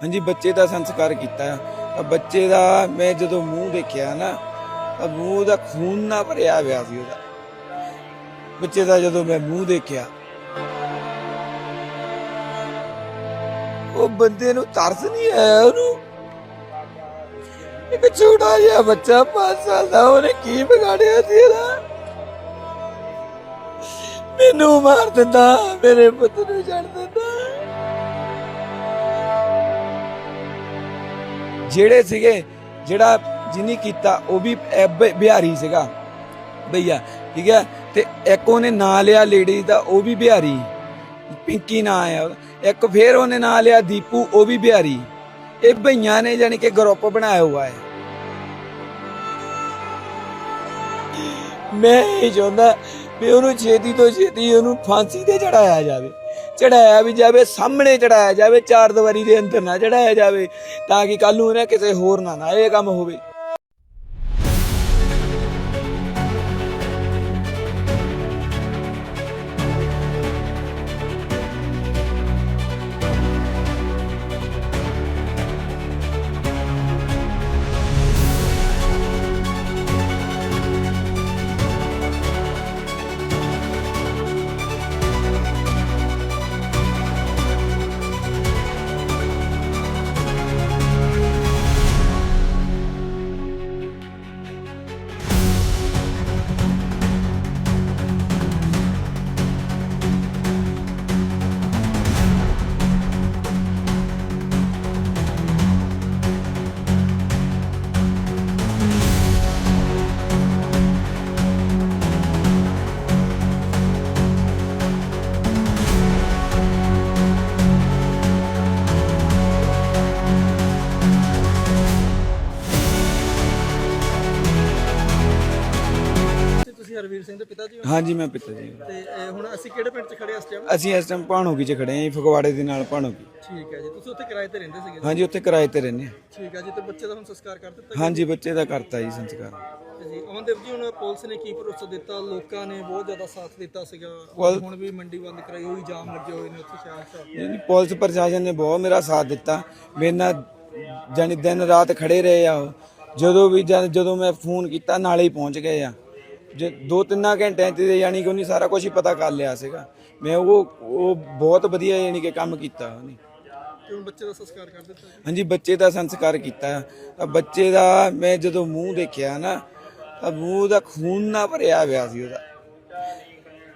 ਹਾਂਜੀ, ਬੱਚੇ ਦਾ ਸੰਸਕਾਰ ਕੀਤਾ। ਤਾਂ ਬੱਚੇ ਦਾ ਮੈਂ ਜਦੋਂ ਮੂੰਹ ਦੇਖਿਆ ਨਾ, ਤਾਂ ਮੂੰਹ ਦਾ ਖੂਨ ਨਾ ਭਰਿਆ ਹੋਇਆ ਸੀ ਉਹਦਾ। ਬੱਚੇ ਦਾ ਜਦੋਂ ਮੈਂ ਮੂੰਹ ਦੇਖਿਆ, ਉਹ ਬੰਦੇ ਨੂੰ ਤਰਸ ਨਹੀਂ ਆਇਆ ਉਹਨੂੰ। ਇੱਕ ਛੋਟਾ ਜਿਹਾ ਬੱਚਾ 5 ਸਾਲ ਦਾ, ਉਹਨੇ ਕੀ ਵਿਗਾੜਿਆ ਸੀ ਇਹਦਾ? ਮੈਨੂੰ ਮਾਰ ਦਿੰਦਾ, ਮੇਰੇ ਪੁੱਤ ਨੂੰ ਛੱਡ ਦਿੰਦਾ। ਜਿਹੜੇ ਸੀਗੇ, ਜਿਹੜਾ ਜਿਨੀ ਕੀਤਾ, ਉਹ ਵੀ ਬਿਹਾਰੀ ਸੀਗਾ। ਭਈਆ ਠੀਕ ਹੈ? ਤੇ ਇੱਕ ਉਹਨੇ ਨਾਂ ਲਿਆ ਲੇਡੀ ਦਾ, ਉਹ ਵੀ ਬਿਹਾਰੀ। ਪਿੰਕੀ ਨਾਂ ਆਇਆ ਇੱਕ ਫੇਰ ਉਹਨੇ ਨਾਂ ਲਿਆ ਦੀਪੂ, ਉਹ ਵੀ ਬਿਹਾਰੀ। ਇਹ ਭਈਆਂ ਨੇ ਜਾਨੀ ਕਿ ਗਰੁੱਪ ਬਣਾਇਆ ਹੋਇਆ ਹੈ। ਮੈਂ ਇਹ ਚਾਹੁੰਦਾ ਵੀ ਉਹਨੂੰ ਛੇਤੀ ਤੋਂ ਛੇਤੀ ਉਹਨੂੰ ਫਾਂਸੀ ਤੇ ਚੜਾਇਆ ਜਾਵੇ। ਚੜਾਇਆ ਵੀ ਜਾਵੇ, ਸਾਹਮਣੇ ਚੜਾਇਆ ਜਾਵੇ, ਚਾਰ ਦੀਵਾਰੀ ਦੇ ਅੰਦਰ ਨਾ ਚੜਾਇਆ ਜਾਵੇ, ਤਾਂ ਕਿ ਕੱਲ ਨੂੰ ਇਹਨੇ ਕਿਸੇ ਹੋਰ ਨਾ ਨਾ ਇਹ ਕੰਮ ਹੋਵੇ। ਸਿੰਘ ਦੇ ਪਿਤਾ ਜੀ ਹੋ ਹਾਂਜੀ ਮੈਂ ਪਿੱਤਾ ਜੀ। ਤੇ ਇਹ ਹੁਣ ਅਸੀਂ ਕਿਹੜੇ ਪਿੰਡ 'ਚ ਖੜੇ ਹਾਂ ਇਸ ਟਾਈਮ ਅਸੀਂ ਇਸ ਟਾਈਮ ਭਾਣੋਗੀ ਚ ਖੜੇ ਹਾਂ ਜੀ, ਫਗਵਾੜੇ ਦੇ ਨਾਲ ਭਾਣੋਗੀ। ਠੀਕ ਹੈ ਜੀ ਤੁਸੀਂ ਉੱਥੇ ਕਿਰਾਏ ਤੇ ਰਹਿੰਦੇ ਸੀਗੇ? ਹਾਂਜੀ ਉੱਥੇ ਕਿਰਾਏ ਤੇ ਰਹਿੰਦੇ ਹਾਂ। ਠੀਕ ਹੈ ਜੀ ਤੇ ਬੱਚੇ ਦਾ ਹੁਣ ਸੰਸਕਾਰ ਕਰ ਦਿੱਤਾ ਹਾਂਜੀ ਬੱਚੇ ਦਾ ਕਰਤਾ ਜੀ ਸੰਸਕਾਰ। ਜੀ ਅਮਨਦੇਵ ਜੀ ਹੁਣ ਪੁਲਿਸ ਨੇ ਕੀ ਭਰੋਸਾ ਦਿੱਤਾ? ਲੋਕਾਂ ਨੇ ਬਹੁਤ ਜ਼ਿਆਦਾ ਸਾਥ ਦਿੱਤਾ ਸੀਗਾ। ਹੁਣ ਵੀ ਮੰਡੀ ਬੰਦ ਕਰਾਈ ਹੋਈ ਜਾਮ ਲੱਗੇ ਹੋਏ ਨੇ ਉੱਥੇ ਸ਼ਹਿਰ 'ਚ ਜੀ ਪੁਲਿਸ ਪ੍ਰਸ਼ਾਸਨ ਨੇ ਬਹੁਤ ਮੇਰਾ ਸਾਥ ਦਿੱਤਾ। ਮੇਰੇ ਨਾਲ ਜਾਨੀ ਦਿਨ ਰਾਤ ਖੜੇ ਰਹੇ ਆ ਉਹ। ਜਦੋਂ ਵੀ ਜਦ- ਜਦੋਂ ਮੈਂ ਫੋਨ ਕੀਤਾ ਨਾਲੇ ਹੀ ਪਹੁੰਚ ਗਏ ਆ। ਜੇ ਦੋ ਤਿੰਨਾਂ ਘੰਟਿਆਂ ਚ ਯਾਨੀ ਕਿ ਉਹਨੇ ਸਾਰਾ ਕੁਝ ਹੀ ਪਤਾ ਕਰ ਲਿਆ ਸੀਗਾ। ਮੈਂ ਉਹ ਉਹ ਬਹੁਤ ਵਧੀਆ ਯਾਨੀ ਕਿ ਕੰਮ ਕੀਤਾ ਉਹਨੇ। ਹੁਣ ਬੱਚੇ ਦਾ ਸੰਸਕਾਰ ਕਰ ਦਿੱਤਾ ਹਾਂਜੀ ਬੱਚੇ ਦਾ ਸੰਸਕਾਰ ਕੀਤਾ। ਤਾਂ ਬੱਚੇ ਦਾ ਮੈਂ ਜਦੋਂ ਮੂੰਹ ਦੇਖਿਆ ਨਾ ਤਾਂ ਮੂੰਹ ਦਾ ਖੂਨ ਨਾ ਭਰਿਆ ਹੋਇਆ ਸੀ ਉਹਦਾ।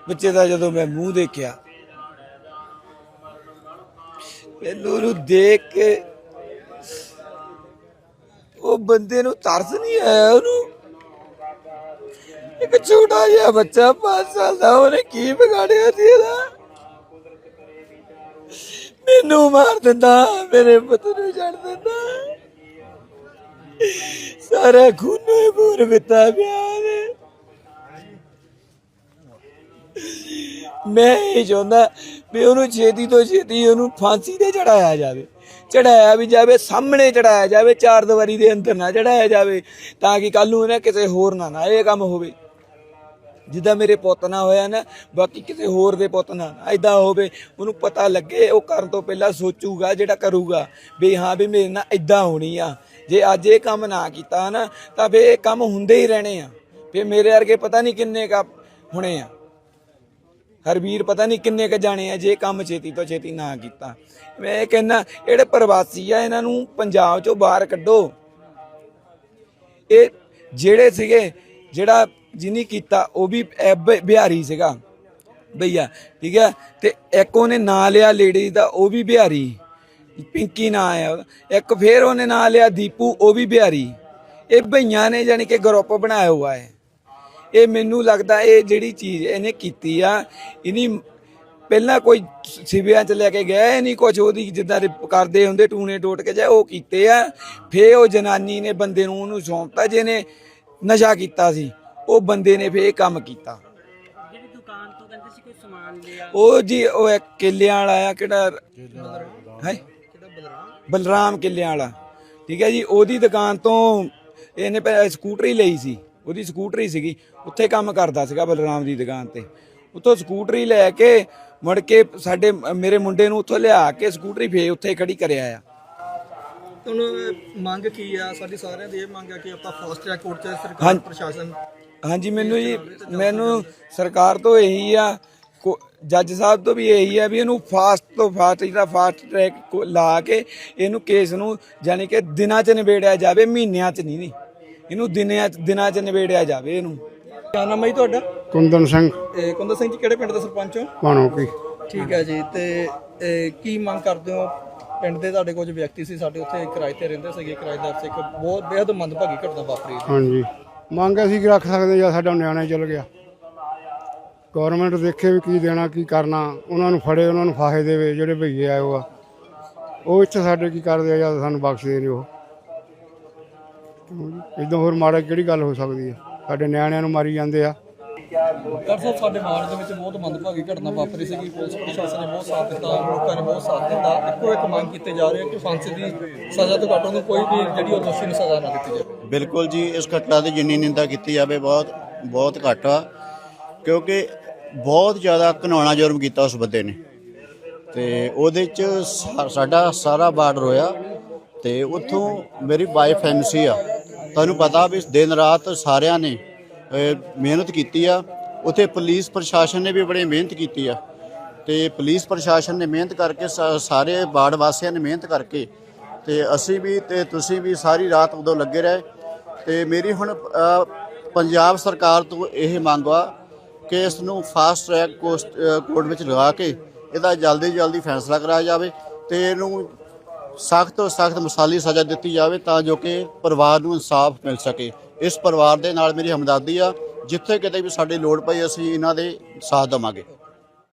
ਬੱਚੇ ਦਾ ਜਦੋਂ ਮੈਂ ਮੂੰਹ ਦੇਖਿਆ ਮੈਨੂੰ ਉਹਨੂੰ ਦੇਖ ਕੇ ਉਹ ਬੰਦੇ ਨੂੰ ਤਰਸ ਨਹੀਂ ਆਇਆ ਉਹਨੂੰ। ਇੱਕ ਛੋਟਾ ਜਿਹਾ ਬੱਚਾ 5 ਸਾਲ ਦਾ, ਉਹਨੇ ਕੀ ਵਿਗਾੜਿਆ ਸੀ ਇਹਦਾ? ਮੈਨੂੰ ਮਾਰ ਦਿੰਦਾ, ਮੇਰੇ ਪੁੱਤ ਨੂੰ ਛੱਡ ਦਿੰਦਾ। ਸਾਰਾ ਖੂਨੋ ਬੂਰ ਬਿਤਾ ਪਿਆ ਨੇ ਮੈਂ ਇਹ ਚਾਹੁੰਦਾ ਵੀ ਉਹਨੂੰ ਛੇਤੀ ਤੋਂ ਛੇਤੀ ਉਹਨੂੰ ਫਾਂਸੀ ਤੇ ਚੜਾਇਆ ਜਾਵੇ। ਚੜਾਇਆ ਵੀ ਜਾਵੇ, ਸਾਹਮਣੇ ਚੜਾਇਆ ਜਾਵੇ, ਚਾਰ ਦੀਵਾਰੀ ਦੇ ਅੰਦਰ ਨਾ ਚੜਾਇਆ ਜਾਵੇ, ਤਾਂ ਕਿ ਕੱਲ ਨੂੰ ਇਹਨੇ ਕਿਸੇ ਹੋਰ ਨਾ ਨਾ ਇਹ ਕੰਮ ਹੋਵੇ। ਜਿੱਦਾਂ ਮੇਰੇ ਪੁੱਤ ਨਾਲ ਹੋਇਆ ਨਾ, ਬਾਕੀ ਕਿਸੇ ਹੋਰ ਦੇ ਪੁੱਤ ਨਾਲ ਐਦਾਂ ਹੋਵੇ, ਉਹਨੂੰ ਪਤਾ ਲੱਗੇ, ਉਹ ਕਰਨ ਤੋਂ ਪਹਿਲਾਂ ਸੋਚੂਗਾ ਜਿਹੜਾ ਕਰੂਗਾ, ਵੀ ਹਾਂ, ਵੀ ਮੇਰੇ ਨਾਲ ਐਦਾਂ ਹੋਣੀ ਆ। ਜੇ ਅੱਜ ਇਹ ਕੰਮ ਨਾ ਕੀਤਾ ਨਾ, ਤਾਂ ਫੇ ਇਹ ਕੰਮ ਹੁੰਦੇ ਹੀ ਰਹਿਣੇ ਆ। ਫੇ ਮੇਰੇ ਵਰਗੇ ਪਤਾ ਨਹੀਂ ਕਿੰਨੇ ਕ ਹੋਣੇ ਆ। ਹਰਵੀਰ ਪਤਾ ਨਹੀਂ ਕਿੰਨੇ ਕ ਜਾਣੇ ਆ ਜੇ ਕੰਮ ਛੇਤੀ ਤੋਂ ਛੇਤੀ ਨਾ ਕੀਤਾ। ਮੈਂ ਇਹ ਕਹਿੰਦਾ, ਜਿਹੜੇ ਪ੍ਰਵਾਸੀ ਆ, ਇਹਨਾਂ ਨੂੰ ਪੰਜਾਬ ਚੋਂ ਬਾਹਰ ਕੱਢੋ। ਇਹ ਜਿਹੜੇ ਸੀਗੇ, ਜਿਹੜਾ ਜਿਨੀ ਕੀਤਾ, ਉਹ ਵੀ ਬ- ਬਿਹਾਰੀ ਸੀਗਾ। ਭਈਆ ਠੀਕ ਹੈ? ਤੇ ਇੱਕ ਉਹਨੇ ਨਾਂ ਲਿਆ ਲੇਡੀ ਦਾ, ਉਹ ਵੀ ਬਿਹਾਰੀ। ਪਿੰਕੀ ਨਾਂ ਆਇਆ ਇੱਕ ਫੇਰ ਉਹਨੇ ਨਾਂ ਲਿਆ ਦੀਪੂ, ਉਹ ਵੀ ਬਿਹਾਰੀ। ਇਹ ਭਈਆਂ ਨੇ ਜਾਨੀ ਕਿ ਗਰੁੱਪ ਬਣਾਇਆ ਹੋਇਆ ਹੈ। ਇਹ ਮੈਨੂੰ ਲੱਗਦਾ ਇਹ ਜਿਹੜੀ ਚੀਜ਼ ਇਹਨੇ ਕੀਤੀ ਆ ਇਨੀ ਪਹਿਲਾਂ ਕੋਈ ਸਿਵਿਆਂ ਚ ਲੈ ਕੇ ਗਿਆ ਨਹੀਂ ਕੁਝ ਉਹਦੀ ਜਿੱਦਾਂ ਦੇ ਕਰਦੇ ਹੁੰਦੇ ਟੂਣੇ ਟੋਟ ਕੇ ਜਾਏ ਉਹ ਕੀਤੇ ਆ। ਫੇ ਉਹ ਜਨਾਨੀ ਨੇ ਬੰਦੇ ਨੂੰ ਉਹਨੂੰ ਸੌਂਪਤਾ, ਜਿਹਨੇ ਨਸ਼ਾ ਕੀਤਾ ਸੀ। ਉਹ ਬੰਦੇ ਨੇ ਫੇ ਇਹ ਕੰਮ ਕੀਤਾ। ਜਿਹੜੀ ਦੁਕਾਨ ਤੋਂ ਕਹਿੰਦੇ ਸੀ ਕੋਈ ਸਮਾਨ ਲਿਆ ਉਹ ਜੀ ਉਹ ਇੱਕ ਕਿੱਲਿਆਂ ਵਾਲਾ ਆ ਕਿਹੜਾ ਹੈ? ਕਿਹੜਾ ਬਲਰਾਮ ਬਲਰਾਮ ਕਿੱਲਿਆਂ ਵਾਲਾ। ਠੀਕ ਹੈ ਜੀ ਉਹਦੀ ਦੁਕਾਨ ਤੋਂ ਇਹਨੇ ਪਹਿਲਾਂ ਸਕੂਟਰੀ ਲਈ ਸੀ। ਉਹਦੀ ਸਕੂਟਰੀ ਸੀਗੀ ਉੱਥੇ ਕੰਮ ਕਰਦਾ ਸੀਗਾ ਬਲਰਾਮ ਦੀ ਦੁਕਾਨ ਤੇ। ਉੱਥੋਂ ਸਕੂਟਰੀ ਲੈ ਕੇ ਮੁੜ ਕੇ ਸਾਡੇ ਮੇਰੇ ਮੁੰਡੇ ਨੂੰ ਉੱਥੋਂ ਲਿਆ ਕੇ ਸਕੂਟਰੀ ਫੇ ਉੱਥੇ ਖੜੀ ਕਰਿਆ ਆ। ਹੁਣ ਮੰਗ ਕੀ ਆ? ਸਾਡੀ ਸਾਰਿਆਂ ਦੀ ਇਹ ਮੰਗ ਆ ਕਿ ਆਪਾਂ ਫਾਸਟ ਟਰੈਕ ਕੋਰਟ ਚ ਸਰਕਾਰ। ਪ੍ਰਸ਼ਾਸਨ ਹਾਂਜੀ ਮੈਨੂੰ ਜੀ ਮੈਨੂੰ ਸਰਕਾਰ ਤੋਂ ਇਹੀ ਆ ਕੋ- ਜੱਜ ਸਾਹਿਬ ਤੋਂ ਵੀ ਇਹੀ ਆ ਵੀ ਇਹਨੂੰ ਫਾਸਟ ਤੋਂ ਫਾਸਟ ਜਿਹੜਾ ਫਾਸਟ ਟਰੈਕ ਲਾ ਕੇ ਇਹਨੂੰ ਕੇਸ ਨੂੰ ਯਾਨੀ ਕਿ ਦਿਨਾਂ 'ਚ ਨਿਬੇੜਿਆ ਜਾਵੇ ਮਹੀਨਿਆਂ 'ਚ ਨਹੀਂ ਨਹੀਂ। ਇਹਨੂੰ ਦਿਨਾਂ 'ਚ ਦਿਨਾਂ 'ਚ ਨਿਬੇੜਿਆ ਜਾਵੇ ਇਹਨੂੰ। ਕਿਆ ਨਾਮ ਹੈ ਜੀ ਤੁਹਾਡਾ? ਕੁੰਦਨ ਸਿੰਘ। ਇਹ ਕੁੰਦਰ ਸਿੰਘ ਜੀ ਕਿਹੜੇ ਪਿੰਡ ਦੇ ਸਰਪੰਚ ਹੋ? ਬਾਣੋ ਕੀ। ਠੀਕ ਹੈ ਜੀ ਤੇ ਇਹ ਕੀ ਮੰਗ ਕਰਦੇ ਹੋ? ਪਿੰਡ ਦੇ ਤੁਹਾਡੇ ਕੁਝ ਵਿਅਕਤੀ ਸੀ ਸਾਡੇ ਉੱਥੇ ਕਿਰਾਏ ਤੇ ਰਹਿੰਦੇ ਸੀਗੇ ਕਿਰਾਏਦਾਰ ਸੀ ਇੱਕ ਬਹੁਤ ਬੇहद ਮੰਦਭਾਗੀ ਘਟਨਾ ਵਾਪਰੀ। ਹਾਂਜੀ। ਮੰਗ ਅਸੀਂ ਕੀ ਰੱਖ ਸਕਦੇ ਜਾਂ ਸਾਡਾ ਨਿਆਣਾ ਚਲ ਗਿਆ। ਗਵਰਨਮੈਂਟ ਦੇਖੇ ਵੀ ਕੀ ਦੇਣਾ, ਕੀ ਕਰਨਾ। ਉਹਨਾਂ ਨੂੰ ਫੜੇ, ਉਹਨਾਂ ਨੂੰ ਫਾਹੇ ਦੇਵੇ, ਜਿਹੜੇ ਭਈਏ ਆਏ ਉਹ ਉਹ ਇੱਥੇ ਸਾਡੇ ਕੀ ਕਰਦੇ ਆ ਜਾਂ ਸਾਨੂੰ ਬਖਸ਼ਦੇ ਨਹੀਂ ਉਹ ਇਦਾਂ ਹੋਰ ਮਾੜਾ ਕਿਹੜੀ ਗੱਲ ਹੋ ਸਕਦੀ ਹੈ ਸਾਡੇ ਨਿਆਣਿਆਂ ਨੂੰ ਮਾਰੀ ਜਾਂਦੇ ਆ। ਡਾਕਟਰ ਸਾਹਿਬ, ਸਾਡੇ ਵਾਰਡ ਦੇ ਵਿੱਚ ਬਹੁਤ ਮੰਦਭਾਗੀ ਘਟਨਾ ਵਾਪਰੀ ਸੀਗੀ। ਪੁਲਿਸ ਪ੍ਰਸ਼ਾਸਨ ਨੇ ਬਹੁਤ ਸਾਥ ਦਿੱਤਾ, ਲੋਕਾਂ ਨੇ ਬਹੁਤ ਸਾਥ ਦਿੱਤਾ। ਇੱਕੋ ਇੱਕ ਮੰਗ ਕੀਤੇ ਜਾ ਰਹੀ ਹੈ ਕਿ ਫਾਂਸੀ ਦੀ ਸਜ਼ਾ ਤੋਂ ਘੱਟ ਉਹਨੂੰ ਕੋਈ ਵੀ ਜਿਹੜੀ ਉਹ ਦੋਸ਼ੀ ਨੂੰ ਸਜ਼ਾ ਨਾ ਦਿੱਤੀ ਜਾਵੇ। ਬਿਲਕੁਲ ਜੀ, ਇਸ ਘਟਨਾ ਦੀ ਜਿੰਨੀ ਨਿੰਦਾ ਕੀਤੀ ਜਾਵੇ, ਬਹੁਤ ਬਹੁਤ ਘੱਟ ਆ। ਕਿਉਂਕਿ ਬਹੁਤ ਜ਼ਿਆਦਾ ਘਨਾਉਣਾ ਜੁਰਮ ਕੀਤਾ ਉਸ ਬੰਦੇ ਨੇ। ਤੇ ਉਹਦੇ ਚ ਸਾ- ਸਾਡਾ ਸਾਰਾ ਬਾਰਡਰ ਰੋਇਆ। ਤੇ ਉੱਥੋਂ ਮੇਰੀ ਵਾਈਫ ਐਮਸੀ ਆ। ਤੁਹਾਨੂੰ ਪਤਾ ਵੀ ਦਿਨ ਰਾਤ ਸਾਰਿਆਂ ਨੇ ਮਿਹਨਤ ਕੀਤੀ ਆ। ਉੱਥੇ ਪੁਲਿਸ ਪ੍ਰਸ਼ਾਸਨ ਨੇ ਵੀ ਬੜੀ ਮਿਹਨਤ ਕੀਤੀ ਆ। ਤੇ ਪੁਲਿਸ ਪ੍ਰਸ਼ਾਸਨ ਨੇ ਮਿਹਨਤ ਕਰਕੇ ਸਾ- ਸਾਰੇ ਬਾੜ ਵਾਸੀਆਂ ਨੇ ਮਿਹਨਤ ਕਰਕੇ, ਤੇ ਅਸੀਂ ਵੀ ਤੇ ਤੁਸੀਂ ਵੀ ਸਾਰੀ ਰਾਤ ਉਦੋਂ ਲੱਗੇ ਰਹੇ। ਤੇ ਮੇਰੀ ਹੁਣ ਪੰਜਾਬ ਸਰਕਾਰ ਤੋਂ ਇਹ ਮੰਗ ਆ ਕਿ ਇਸ ਨੂੰ ਫਾਸਟ ਟਰੈਕ ਕੋਰਟ ਵਿੱਚ ਲਗਾ ਕੇ ਇਹਦਾ ਜਲਦੀ ਜਲਦੀ ਫੈਸਲਾ ਕਰਾਇਆ ਜਾਵੇ ਤੇ ਇਹਨੂੰ ਸਖਤ ਤੋਂ ਸਖਤ ਮਸਾਲੀ ਸਜ਼ਾ ਦਿੱਤੀ ਜਾਵੇ ਤਾਂ ਜੋ ਕਿ ਪਰਿਵਾਰ ਨੂੰ ਇਨਸਾਫ ਮਿਲ ਸਕੇ। ਇਸ ਪਰਿਵਾਰ ਦੇ ਨਾਲ ਮੇਰੀ ਹਮਦਰਦੀ ਆ। ਜਿੱਥੇ ਕਿਤੇ ਵੀ ਸਾਡੀ ਲੋੜ ਪਈ ਅਸੀਂ ਇਹਨਾਂ ਦੇ ਸਾਥ ਦੇਵਾਂਗੇ।